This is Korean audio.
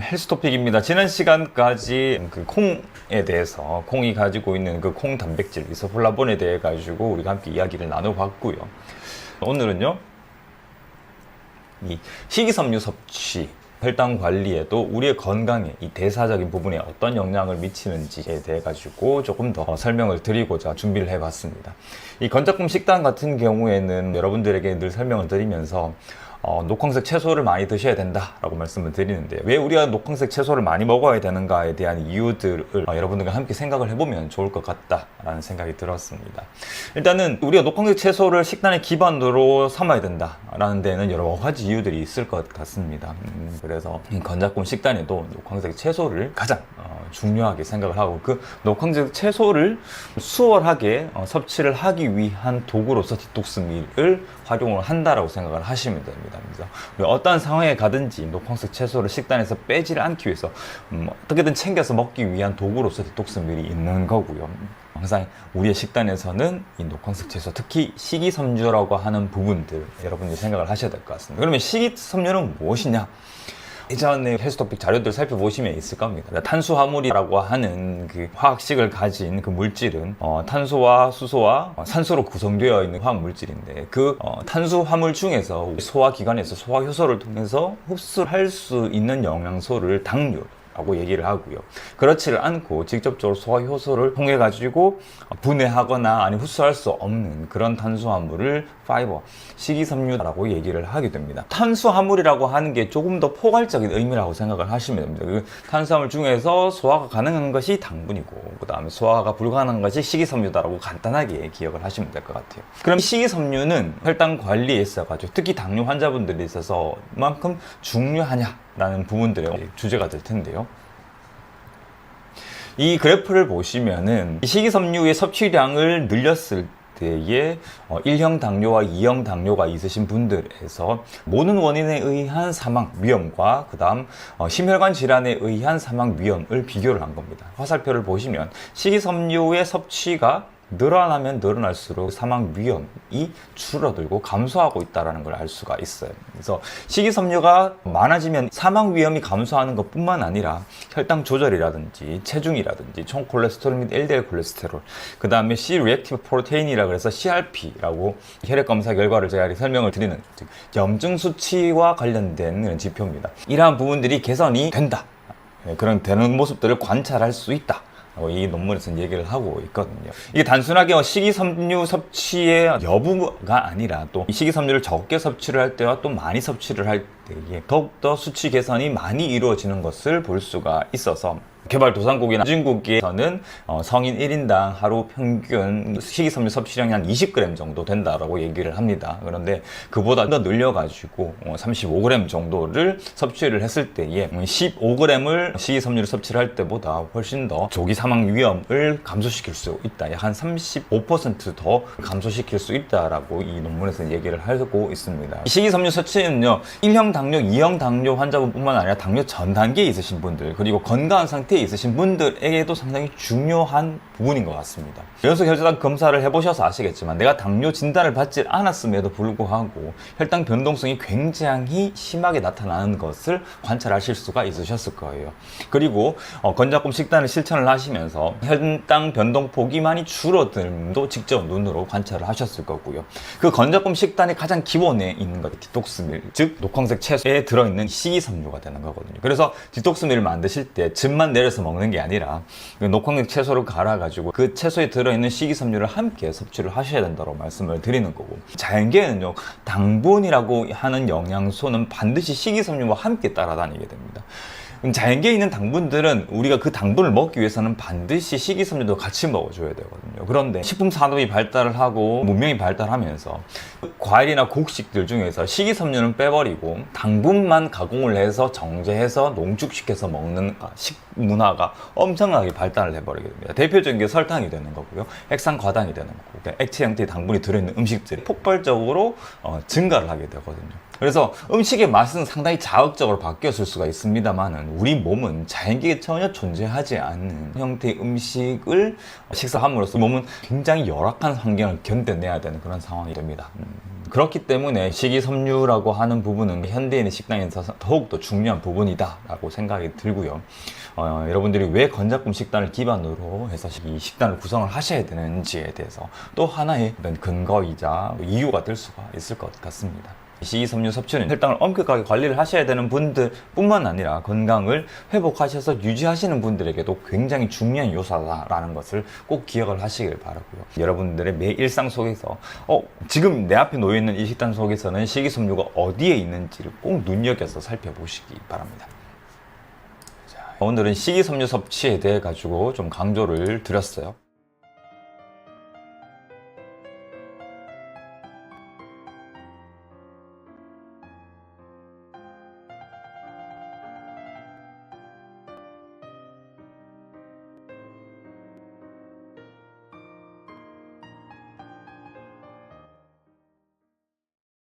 헬스토픽입니다. 지난 시간까지 그 콩에 대해서 콩이 가지고 있는 그 콩 단백질 이소플라본에 대해 가지고 우리가 함께 이야기를 나눠봤고요. 오늘은요 이 식이섬유 섭취 혈당 관리에도 우리의 건강에 이 대사적인 부분에 어떤 영향을 미치는지에 대해 가지고 조금 더 설명을 드리고자 준비를 해봤습니다. 이 건작품 식단 같은 경우에는 여러분들에게 늘 설명을 드리면서 어, 녹황색 채소를 많이 드셔야 된다라고 말씀을 드리는데 왜 우리가 녹황색 채소를 많이 먹어야 되는가에 대한 이유들을 어, 여러분들과 함께 생각을 해보면 좋을 것 같다라는 생각이 들었습니다. 일단은 우리가 녹황색 채소를 식단의 기반으로 삼아야 된다라는 데는 여러 가지 이유들이 있을 것 같습니다. 음, 그래서 이 건작품 식단에도 녹황색 채소를 가장 어, 중요하게 생각을 하고 그 녹황색 채소를 수월하게 어, 섭취를 하기 위한 도구로서 디톡스밀을 활용을 한다라고 생각을 하시면 됩니다. 그래서 어떤 상황에 가든지 녹황색 채소를 식단에서 빼지를 않기 위해서 음, 어떻게든 챙겨서 먹기 위한 도구로서 디톡스밀이 있는 거고요. 항상 우리의 식단에서는 이 녹황색 채소, 특히 식이섬유라고 하는 부분들 여러분들이 생각을 하셔야 될 것 같습니다. 그러면 식이섬유는 무엇이냐? 예전에 헬스토픽 자료들 살펴보시면 있을 겁니다. 탄수화물이라고 하는 그 화학식을 가진 그 물질은 어, 탄소와 수소와 어, 산소로 구성되어 있는 화학 물질인데 그 어, 탄수화물 중에서 소화기관에서 소화효소를 통해서 흡수할 수 있는 영양소를 당류 라고 얘기를 하고요. 그렇지를 않고 직접적으로 소화 효소를 통해 가지고 분해하거나 아니 흡수할 수 없는 그런 탄수화물을 파이버, 식이섬유라고 얘기를 하게 됩니다. 탄수화물이라고 하는 게 조금 더 포괄적인 의미라고 생각을 하시면 됩니다. 그 탄수화물 중에서 소화가 가능한 것이 당분이고 그다음에 소화가 불가능한 것이 식이섬유다라고 간단하게 기억을 하시면 될 것 같아요. 그럼 식이섬유는 혈당 관리에 있어 가지고 특히 당뇨 환자분들이 있어서 만큼 중요하냐? 라는 부분들의 주제가 될 텐데요. 이 그래프를 보시면은 이 식이섬유의 섭취량을 늘렸을 때에 어, 1형 당뇨와 2형 당뇨가 있으신 분들에서 모든 원인에 의한 사망 위험과 그 다음 어, 심혈관 질환에 의한 사망 위험을 비교를 한 겁니다. 화살표를 보시면 식이섬유의 섭취가 늘어나면 늘어날수록 사망 위험이 줄어들고 감소하고 있다는 걸 알 수가 있어요. 그래서 식이섬유가 많아지면 사망 위험이 감소하는 것 뿐만 아니라 혈당 조절이라든지 체중이라든지 총 콜레스테롤 및 LDL 콜레스테롤, 그 다음에 C 리액티브 프로테인이라 그래서 CRP라고 혈액 검사 결과를 제가 설명을 드리는 즉 염증 수치와 관련된 지표입니다. 이러한 부분들이 개선이 된다. 네, 그런 되는 모습들을 관찰할 수 있다. 어, 이 논문에서는 얘기를 하고 있거든요. 이게 단순하게 식이섬유 섭취의 여부가 아니라 또 식이섬유를 적게 섭취를 할 때와 또 많이 섭취를 할 때에 더욱더 수치 개선이 많이 이루어지는 것을 볼 수가 있어서 개발도상국이나 후진국에서는 어, 성인 1인당 하루 평균 식이섬유 섭취량이 한 20g 정도 된다라고 얘기를 합니다. 그런데 그보다 더 늘려가지고 어, 35g 정도를 섭취를 했을 때에 15g을 식이섬유를 섭취를 할 때보다 훨씬 더 조기 사망 위험을 감소시킬 수 있다. 약 한 35%더 감소시킬 수 있다라고 이 논문에서 얘기를 하고 있습니다. 이 식이섬유 섭취는요, 1형 당뇨, 2형 당뇨 환자분뿐만 아니라 당뇨 전 단계에 있으신 분들 그리고 건강한 상태 에 있으신 분들에게도 상당히 중요한 부분인 것 같습니다. 연속 혈당 검사를 해보셔서 아시겠지만 내가 당뇨 진단을 받지 않았음에도 불구하고 혈당 변동성이 굉장히 심하게 나타나는 것을 관찰하실 수가 있으셨을 거예요. 그리고 어, 건작품 식단을 실천을 하시면서 혈당 변동폭이 많이 줄어듦도 직접 눈으로 관찰을 하셨을 거고요. 그 건작품 식단의 가장 기본에 있는 것, 디톡스밀, 즉 녹황색 채소에 들어있는 식이섬유가 되는 거거든요. 그래서 디톡스밀을 만드실 때 즙만 내려 서 먹는 게 아니라 그 녹황색 채소를 갈아가지고 그 채소에 들어있는 식이섬유를 함께 섭취를 하셔야 된다고 말씀을 드리는 거고 자연계에는요 당분이라고 하는 영양소는 반드시 식이섬유와 함께 따라다니게 됩니다. 자연계에 있는 당분들은 우리가 그 당분을 먹기 위해서는 반드시 식이섬유도 같이 먹어줘야 되거든요. 그런데 식품 산업이 발달을 하고 문명이 발달하면서 과일이나 곡식들 중에서 식이섬유는 빼버리고 당분만 가공을 해서 정제해서 농축시켜서 먹는 식 문화가 엄청나게 발달을 해버리게 됩니다. 대표적인 게 설탕이 되는 거고요. 액상 과당이 되는 거고 액체 형태의 당분이 들어있는 음식들이 폭발적으로 어, 증가를 하게 되거든요. 그래서 음식의 맛은 상당히 자극적으로 바뀌었을 수가 있습니다만은 우리 몸은 자연계에 전혀 존재하지 않는 형태의 음식을 식사함으로써 몸은 굉장히 열악한 환경을 견뎌내야 되는 그런 상황이 됩니다. 음, 그렇기 때문에 식이섬유라고 하는 부분은 현대인의 식단에 있어서 더욱더 중요한 부분이다라고 생각이 들고요. 어, 여러분들이 왜 건작품 식단을 기반으로 해서 이 식단을 구성을 하셔야 되는지에 대해서 또 하나의 근거이자 이유가 될 수가 있을 것 같습니다. 식이섬유 섭취는 혈당을 엄격하게 관리를 하셔야 되는 분들 뿐만 아니라 건강을 회복하셔서 유지하시는 분들에게도 굉장히 중요한 요소다라는 것을 꼭 기억을 하시길 바라고요. 여러분들의 매 일상 속에서 어, 지금 내 앞에 놓여 있는 이 식단 속에서는 식이섬유가 어디에 있는지를 꼭 눈여겨서 살펴보시기 바랍니다. 자, 오늘은 식이섬유 섭취에 대해 가지고 좀 강조를 드렸어요.